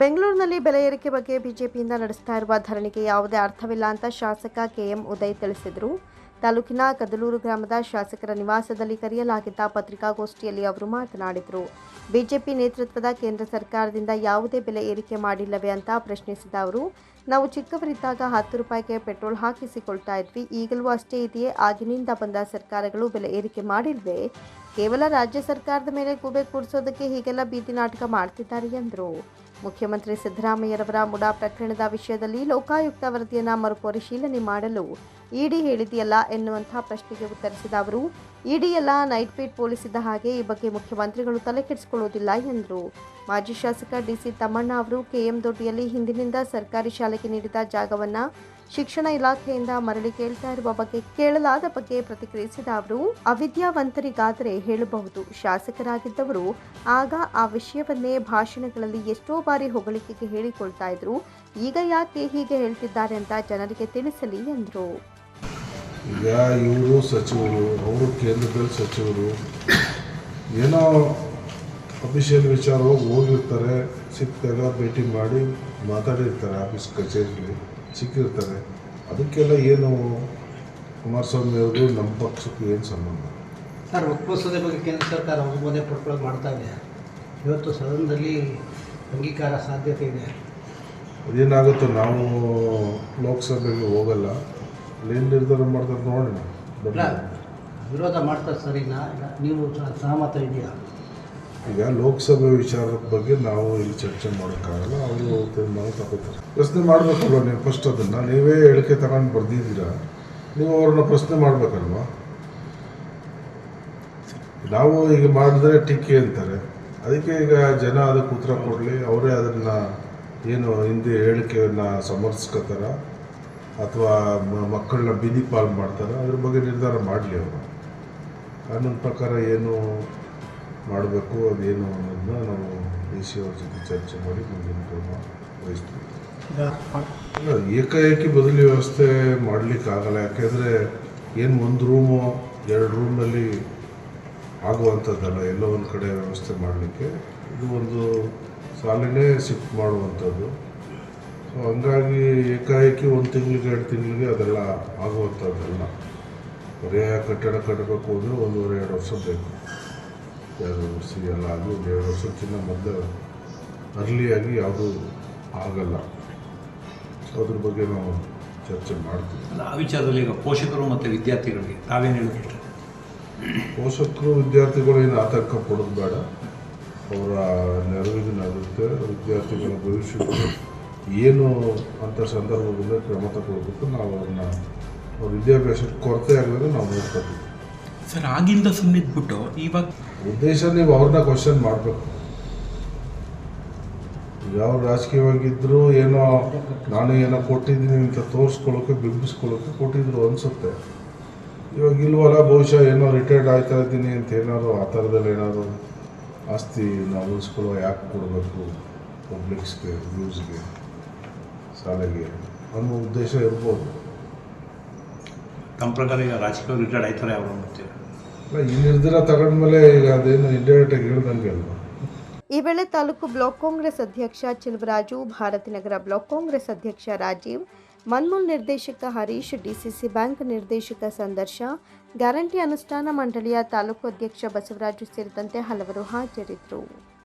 ಬೆಂಗಳೂರಿನಲ್ಲಿ ಬೆಲೆ ಏರಿಕೆ ಬಗ್ಗೆ ಬಿಜೆಪಿಯಿಂದ ನಡೆಸ್ತಾ ಇರುವ ಧರಣಿಗೆ ಯಾವುದೇ ಅರ್ಥವಿಲ್ಲ ಅಂತ ಶಾಸಕ ಕೆಎಂ ಉದಯ್ ತಿಳಿಸಿದರು. ತಾಲೂಕಿನ ಕದಲೂರು ಗ್ರಾಮದ ಶಾಸಕರ ನಿವಾಸದಲ್ಲಿ ಕರೆಯಲಾಗಿದ್ದ ಪತ್ರಿಕಾಗೋಷ್ಠಿಯಲ್ಲಿ ಅವರು ಮಾತನಾಡಿದರು. ಬಿಜೆಪಿ ನೇತೃತ್ವದ ಕೇಂದ್ರ ಸರ್ಕಾರದಿಂದ ಯಾವುದೇ ಬೆಲೆ ಏರಿಕೆ ಮಾಡಿಲ್ಲವೇ ಅಂತ ಪ್ರಶ್ನಿಸಿದ ಅವರು, ನಾವು ಚಿಕ್ಕವರಿದ್ದಾಗ ಹತ್ತು ರೂಪಾಯಿಗೆ ಪೆಟ್ರೋಲ್ ಹಾಕಿಸಿಕೊಳ್ತಾ ಇದ್ವಿ, ಈಗಲೂ ಅಷ್ಟೇ ಇದೆಯೇ, ಆಗಿನಿಂದ ಬಂದ ಸರ್ಕಾರಗಳು ಬೆಲೆ ಏರಿಕೆ ಮಾಡಿಲ್ವೇ? ಕೇವಲ ರಾಜ್ಯ ಸರ್ಕಾರದ ಮೇಲೆ ಗೂಬೆ ಕೂಡಿಸೋದಕ್ಕೆ ಹೀಗೆಲ್ಲ ಬೀದಿ ನಾಟಕ ಮಾಡ್ತಿದ್ದಾರೆ ಎಂದರು. ಮುಖ್ಯಮಂತ್ರಿ ಸಿದ್ದರಾಮಯ್ಯರವರ ಮುಡಾ ಪ್ರಕರಣದ ವಿಷಯದಲ್ಲಿ ಲೋಕಾಯುಕ್ತ ವರದಿಯನ್ನು ಮರುಪರಿಶೀಲನೆ ಮಾಡಲು ಇಡಿ ಹೇಳಿದೆಯಲ್ಲ ಎನ್ನುವಂತಹ ಪ್ರಶ್ನೆಗೆ ಉತ್ತರಿಸಿದ ಅವರು, ಇಡಿ ಎಲ್ಲ ನೈಟ್ ಪೀಟ್ ಹಾಗೆ ಈ ಬಗ್ಗೆ ಮುಖ್ಯಮಂತ್ರಿಗಳು ತಲೆ ಕೆಡಿಸಿಕೊಳ್ಳುವುದಿಲ್ಲ ಎಂದರು. ಮಾಜಿ ಶಾಸಕ ಡಿಸಿ ತಮ್ಮಣ್ಣ ಅವರು ಕೆಎಂ ದೊಡ್ಡಿಯಲ್ಲಿ ಹಿಂದಿನಿಂದ ಸರ್ಕಾರಿ ಶಾಲೆಗೆ ನೀಡಿದ ಜಾಗವನ್ನು ಶಿಕ್ಷಣ ಇಲಾಖೆಯಿಂದ ಮರಳಿ ಕೇಳ್ತಾ ಇರುವ ಬಗ್ಗೆ ಕೇಳಲಾದ ಬಗ್ಗೆ ಪ್ರತಿಕ್ರಿಯಿಸಿದ ಅವರು, ಅವಿದ್ಯಾವಂತರಿಗಾದರೆ ಹೇಳಬಹುದು. ಶಾಸಕರಾಗಿದ್ದವರು ಆಗ ಆ ವಿಷಯವನ್ನೇ ಭಾಷಣಗಳಲ್ಲಿ ಎಷ್ಟೋ ಬಾರಿ ಹೊಗಳಿಕೆಗೆ ಹೇಳಿಕೊಳ್ತಾ ಇದ್ರು. ಈಗ ಯಾಕೆ ಹೀಗೆ ಹೇಳ್ತಿದ್ದಾರೆ ಅಂತ ಜನರಿಗೆ ತಿಳಿಸಲಿ ಎಂದರು. ಈಗ ಇವರು ಸಚಿವರು, ಅವರು ಕೇಂದ್ರದಲ್ಲಿ ಸಚಿವರು, ಏನೋ ಅಫಿಷಿಯಲ್ ವಿಚಾರವಾಗಿ ಹೋಗಿರ್ತಾರೆ ಸಿಕ್ಕಿದಾಗ ಭೇಟಿ ಮಾಡಿ ಮಾತಾಡಿರ್ತಾರೆ ಆಫೀಸ್ ಕಚೇರಿಲಿ. ಸಿಕ್ಕಿರ್ತಾರೆ ಅದಕ್ಕೆಲ್ಲ ಏನು ಕುಮಾರಸ್ವಾಮಿ ಅವರು ನಮ್ಮ ಪಕ್ಷಕ್ಕೆ ಏನು ಸಂಬಂಧ? ಸರ್ ಒಪ್ಪಸೋದೆ ಬಗ್ಗೆ ಕೇಂದ್ರ ಸರ್ಕಾರ ಅನುಮೋದನೆ ಪಡ್ಕೊಳ್ಳೋಕೆ ಮಾಡ್ತಾ ಇದೆ. ಇವತ್ತು ಸದನದಲ್ಲಿ ಅಂಗೀಕಾರ ಸಾಧ್ಯತೆ ಇದೆ. ಅದೇನಾಗುತ್ತೋ ನಾವು ಲೋಕಸಭೆಗೆ ಹೋಗಲ್ಲ. ಅಲ್ಲೇನು ನಿರ್ಧಾರ ಮಾಡ್ತಾರೆ ನೋಡೋಣ. ವಿರೋಧ ಮಾಡ್ತಾರೆ ಸರ್ ಇನ್ನ ನೀವು ಸಹ- ಸಹಮತ ಇದೆಯಾ? ಈಗ ಲೋಕಸಭೆ ವಿಚಾರದ ಬಗ್ಗೆ ನಾವು ಇಲ್ಲಿ ಚರ್ಚೆ ಮಾಡೋಕ್ಕಾಗಲ್ಲ, ಅವರು ತೀರ್ಮಾನ ತಗೋತಾರೆ. ಪ್ರಶ್ನೆ ಮಾಡಬೇಕಲ್ವ ನೀವು ಫಸ್ಟ್ ಅದನ್ನು? ನೀವೇ ಹೇಳಿಕೆ ತಗೊಂಡು ಬರ್ದಿದ್ದೀರಾ? ನೀವು ಅವ್ರನ್ನ ಪ್ರಶ್ನೆ ಮಾಡಬೇಕಲ್ವ? ನಾವು ಈಗ ಮಾಡಿದ್ರೆ ಟೀಕೆ ಅಂತಾರೆ. ಅದಕ್ಕೆ ಈಗ ಜನ ಅದಕ್ಕೆ ಉತ್ತರ ಕೊಡಲಿ, ಅವರೇ ಅದನ್ನು ಏನು ಹಿಂದೆ ಹೇಳಿಕೆಯನ್ನು ಸಮರ್ಥಿಸ್ಕೋತಾರ, ಅಥವಾ ಮಕ್ಕಳನ್ನ ಬೀದಿ ಪಾಲು ಮಾಡ್ತಾರ, ಅದ್ರ ಬಗ್ಗೆ ನಿರ್ಧಾರ ಮಾಡಲಿ ಅವರು. ಕಾನೂನು ಪ್ರಕಾರ ಏನು ಮಾಡಬೇಕು ಅದೇನು ಅನ್ನೋದನ್ನ ನಾವು ಡಿ ಸಿ ಅವ್ರ ಜೊತೆ ಚರ್ಚೆ ಮಾಡಿ ಮುಂದಿನ ಕ್ರಮ ವಹಿಸ್ತೀವಿ. ಇಲ್ಲ ಏಕಾಏಕಿ ಬದಲಿ ವ್ಯವಸ್ಥೆ ಮಾಡಲಿಕ್ಕಾಗಲ್ಲ ಯಾಕೆಂದರೆ ಏನು ಒಂದು ರೂಮು ಎರಡು ರೂಮ್ನಲ್ಲಿ ಆಗುವಂಥದ್ದಲ್ಲ ಎಲ್ಲ ಒಂದು ಕಡೆ ವ್ಯವಸ್ಥೆ ಮಾಡಲಿಕ್ಕೆ ಇದು ಒಂದು ಸಾಲಿನೇ ಶಿಫ್ಟ್ ಮಾಡುವಂಥದ್ದು. ಸೊ ಹಂಗಾಗಿ ಏಕಾಏಕಿ ಒಂದು ತಿಂಗಳಿಗೆ ಎರಡು ತಿಂಗಳಿಗೆ ಅದೆಲ್ಲ ಆಗುವಂಥದ್ದಲ್ಲ. ಪರ್ಯಾಯ ಕಟ್ಟಡ ಕಟ್ಟಬೇಕು ಅಂದರೆ ಒಂದೂವರೆ ಎರಡು ವರ್ಷ ಬೇಕು. ಎರಡು ಸಿಗಲ್ಲ ಅದು ಎರಡು ವರ್ಷಕ್ಕಿಂತ ಮೊದಲು ಅರ್ಲಿಯಾಗಿ ಯಾವುದೂ ಆಗಲ್ಲ. ಅದ್ರ ಬಗ್ಗೆ ನಾವು ಚರ್ಚೆ ಮಾಡ್ತೀವಿ. ಅಲ್ಲ ಆ ವಿಚಾರದಲ್ಲಿ ಈಗ ಪೋಷಕರು ಮತ್ತು ವಿದ್ಯಾರ್ಥಿಗಳಿಗೆ ತಾವೇನು ಹೇಳಬೇಕು? ಪೋಷಕರು ವಿದ್ಯಾರ್ಥಿಗಳು ಏನು ಆತಂಕ ಪಡೋದು ಬೇಡ. ಅವರ ನೆರವಿಗೆ ನಾಗುತ್ತೆ ವಿದ್ಯಾರ್ಥಿಗಳ ಭವಿಷ್ಯಕ್ಕೆ ಏನು ಅಂತ ಸಂದರ್ಭದಲ್ಲಿ ಕ್ರಮ ತಗೊಳ್ಬೇಕು ನಾವು ಅವ್ರನ್ನ ಅವ್ರ ವಿದ್ಯಾಭ್ಯಾಸಕ್ಕೆ ಕೊರತೆ ಆಗಲಿಲ್ಲ ನಾವು ನೋಡ್ಕೊತೀವಿ. ಸರ್ ಆಗಿಂದ ಸುಮ್ಮನಿದ್ಬಿಟ್ಟು ಇವಾಗ ಉದ್ದೇಶ ನೀವು ಅವ್ರನ್ನ ಕ್ವಶನ್ ಮಾಡಬೇಕು. ಯಾವ ರಾಜಕೀಯವಾಗಿದ್ದರೂ ಏನೋ ನಾನು ಏನೋ ಕೊಟ್ಟಿದ್ದೀನಿ ಅಂತ ತೋರಿಸ್ಕೊಳ್ಳೋಕೆ ಬಿಂಬಿಸ್ಕೊಳ್ಳೋಕೆ ಕೊಟ್ಟಿದ್ರು ಅನಿಸುತ್ತೆ. ಇವಾಗ ಇಲ್ವಲ್ಲ ಬಹುಶಃ ಏನೋ ರಿಟೈರ್ಡ್ ಆಯ್ತಾ ಇದ್ದೀನಿ ಅಂತ ಏನಾದ್ರು ಆ ಥರದಲ್ಲಿ ಏನಾದ್ರು ಆಸ್ತಿ ನಾವು ಉಳಿಸ್ಕೊಳ್ಳೋ ಯಾಕೆ ಕೊಡಬೇಕು ಪಬ್ಲಿಕ್ಸ್ಗೆ ನ್ಯೂಸ್ಗೆ ಶಾಲೆಗೆ ಅನ್ನೋ ಉದ್ದೇಶ ಇರ್ಬೋದು. ನಮ್ಮ ಪ್ರಕಾರ ಈಗ ರಾಜಕೀಯ ರಿಟೈರ್ಡ್ ಆಯ್ತಾರೆ ಅವರು ಅಂತೀರ? ಈ ನಿರ್ಧಾರ ತಗೊಂಡ್ಮೇಲೆ ಈಗ ಅದೇನು ಇಂಡೈರೆಕ್ಟಾಗಿ ಹೇಳ್ದಂಗೆ ಅಲ್ವಾ? ಈ ವೇಳೆ ತಾಲೂಕು ಬ್ಲಾಕ್ ಕಾಂಗ್ರೆಸ್ ಅಧ್ಯಕ್ಷ ಚೆಲುವರಾಜು ಭಾರತಿನಗರ ಬ್ಲಾಕ್ ಕಾಂಗ್ರೆಸ್ ಅಧ್ಯಕ್ಷ ರಾಜೀವ್, ಮನ್ಮೂಲ್ ನಿರ್ದೇಶಕ ಹರೀಶ್, ಡಿಸಿಸಿ ಬ್ಯಾಂಕ್ ನಿರ್ದೇಶಕ ಸಂದರ್ಶ, ಗ್ಯಾರಂಟಿ ಅನುಷ್ಠಾನ ಮಂಡಳಿಯ ತಾಲೂಕು ಅಧ್ಯಕ್ಷ ಬಸವರಾಜು ಸೇರಿದಂತೆ ಹಲವರು ಹಾಜರಿದ್ದರು.